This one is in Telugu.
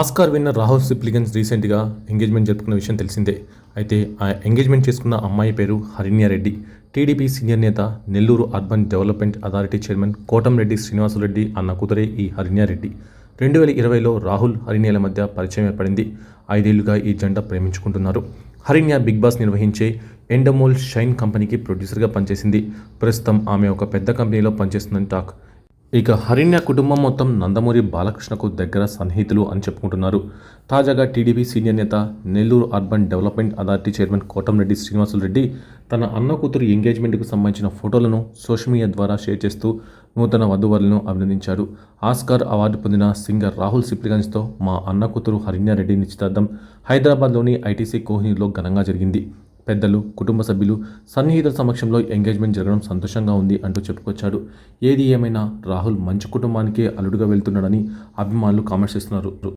ఆస్కార్ విన్నర్ రాహుల్ సిప్లిగన్స్ రీసెంట్గా ఎంగేజ్మెంట్ జరుపుకున్న విషయం తెలిసిందే. అయితే ఆ ఎంగేజ్మెంట్ చేసుకున్న అమ్మాయి పేరు హరిణ్య రెడ్డి. టీడీపీ సీనియర్ నేత Nellore urban development authority chairman Kotamreddy Srinivasa Reddy అన్న కూతురే ఈ హరిణ్య రెడ్డి. రెండు వేల ఇరవైలో రాహుల్ హరిణ్యల మధ్య పరిచయం ఏర్పడింది. ఐదేళ్ళుగా ఈ జంట ప్రేమించుకుంటున్నారు. హరిణ్య బిగ్ బాస్ నిర్వహించే ఎండమోల్ షైన్ కంపెనీకి ప్రొడ్యూసర్గా పనిచేసింది. ప్రస్తుతం ఆమె ఒక పెద్ద కంపెనీలో పనిచేస్తుందని టాక్ ఇక హరిణ్య కుటుంబం మొత్తం నందమూరి బాలకృష్ణకు దగ్గర సన్నిహితులు అని చెప్పుకుంటున్నారు. తాజాగా టీడీపీ సీనియర్ నేత Nellore urban development authority chairman Kotamreddy Srinivasulu Reddy తన అన్న కూతురు ఎంగేజ్మెంట్కు సంబంధించిన ఫోటోలను సోషల్ మీడియా ద్వారా షేర్ చేస్తూ నూతన వధువరులను అభినందించారు. ఆస్కార్ అవార్డు పొందిన సింగర్ రాహుల్ సిప్లిగంజ్తో మా అన్న కూతురు హరిణ్య రెడ్డి నిశ్చితార్థం హైదరాబాద్లోని ఐటీసీ కోహినీలో ఘనంగా జరిగింది. పెద్దలు కుటుంబ సభ్యులు సన్నిహితుల సమక్షంలో ఎంగేజ్మెంట్ జరగడం సంతోషంగా ఉంది అంటూ చెప్పుకొచ్చాడు. ఏది ఏమైనా రాహుల్ మంచి కుటుంబానికే అల్లుడుగా వెళ్తున్నాడని అభిమానులు కామెంట్స్ చేస్తున్నారు.